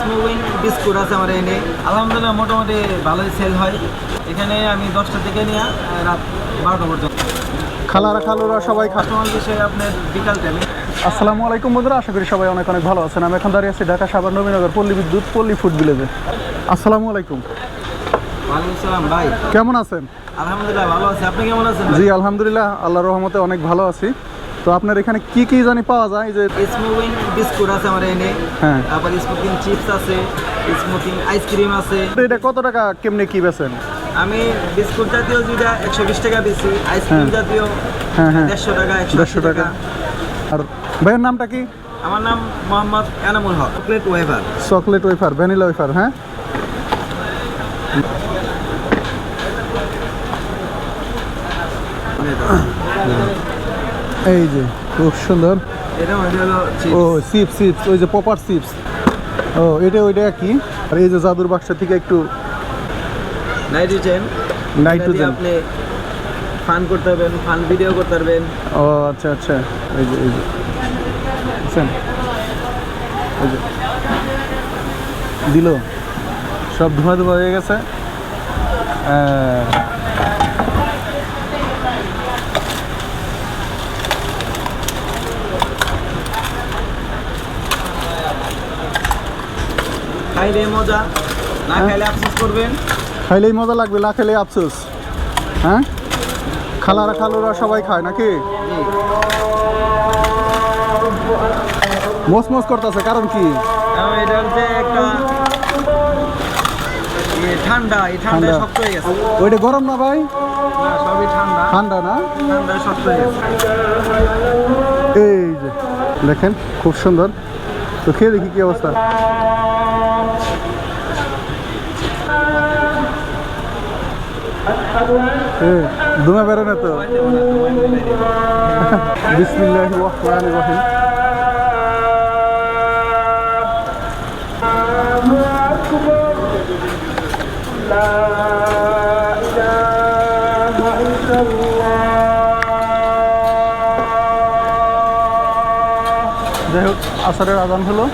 Smoking biscuit আছে আমার এনে। আলহামদুলিল্লাহ মোটামুটি ভালোই সেল হয়। এখানে আমি দশটা থেকে নিয়ে রাত বারোটা পর্যন্ত। খালারা খালুরা সবাই খা কাস্টমার বিষয়ে আপনার বিকাল টাইমে আসসালামু আলাইকুম বন্ধুরা আশা করি সবাই অনেক অনেক ভালো আছেন। আমি এখন দাঁড়িয়ে আছি ঢাকা সাবার নবীনগর পল্লী বিদ্যুৎ পল্লী ফুড ভিলেজে আসসালামু আলাইকুম। ভাই। কেমন আছেন? আলহামদুলিল্লাহ ভালো আছি। আপনি কেমন আছেন জি আলহামদুলিল্লাহ আল্লাহর রহমতে অনেক ভালো আছি। তো আপনার এখানে কি কি জানি পাওয়া যায়? যে স্মোকিং বিস্কুট আছে আমার এনে হ্যাঁ। তারপর স্মোকিং চিপস আছে স্মোকিং আইসক্রিম আছে। এটা কত টাকা কেমনে কি বেছেন আমি বিস্কুট জাতীয় যেটা একশো বিশ টাকা বেশি আইসক্রিম হ্যাঁ। জাতীয় হ্যাঁ হ্যাঁ। দেড়শো টাকা একশো দেড়শো টাকা। আর ভাইয়ের নামটা কি? আমার নাম Mohammad Enamul Haque. Chocolate wafer chocolate wafer vanilla wafer হ্যাঁ? এই যে খুব সুন্দর। ও চিপস চিপস ওই যে পপার চিপস ও এটা ওইটা কি? আর এই যে জাদুর বাক্স থেকে একটু নাইট্রোজেন নাইট্রোজেন আপনি ফান করতে পারবেন ফান ভিডিও করতে পারবেন। ও আচ্ছা আচ্ছা। এই যে এই যে? এই যে। দিল। সব ধোঁয়া ধোঁয়া হয়ে গেছে। খাইলে মজা না হ্যাঁ। খাইলে আফসোস করবেন। খাইলেই মজা লাগবে না খেলে আফসোস। হ্যাঁ? খালারা খালুরা সবাই খায় নাকি? মস মস করতেছে কারণ কি? এটা হচ্ছে একটা ইয়ে, ঠান্ডা এই ঠান্ডা। শক্ত হয়ে গেছে। ওইটা গরম না ভাই? সবই ঠান্ডা। ঠান্ডা না? ঠান্ডায় শক্ত হয়ে গেছে। এই যে দেখেন খুব সুন্দর। তো খেয়ে দেখি কি অবস্থা। ধুমা বেরো না তো? বিসমিল্লাহ রহমান রহিম। যাই হোক আসারের আদান হলো।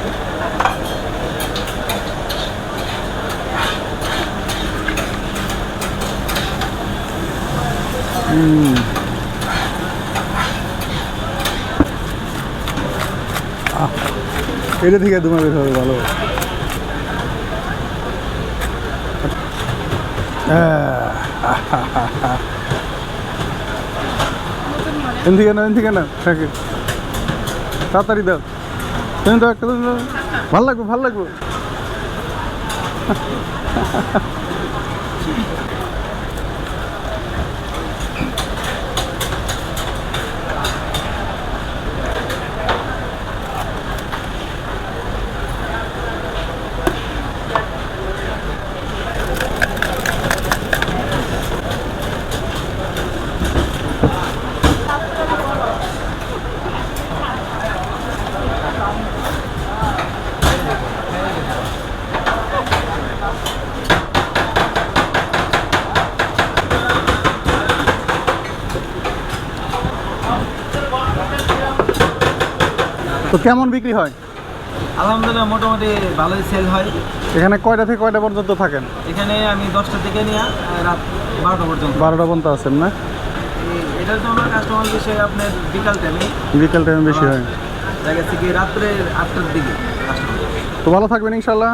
এটা থেকে ধুমা বের হবে ভালো। এন থেকে না এন থেকে না থাকে। তাড়াতাড়ি দাও। তুমি দাও একটা ভালো লাগবে ভালো লাগবে। তো কেমন বিক্রি হয়? আলহামদুলিল্লাহ মোটামুটি ভালোই সেল হয়। এখানে কয়টা থেকে কয়টা পর্যন্ত থাকেন? এখানে আমি দশটা থেকে নিয়ে রাত বারোটা পর্যন্ত। বারোটা পর্যন্ত আছেন না? এটা তো আমার কাস্টমার বিষয়ে আপনার বিকাল টাইমে বিকাল টাইমে বেশি হয়। দেখা যাচ্ছে কি রাত্রে আটটার দিকে কাস্টমার তো ভালো থাকবেন ইনশাল্লাহ।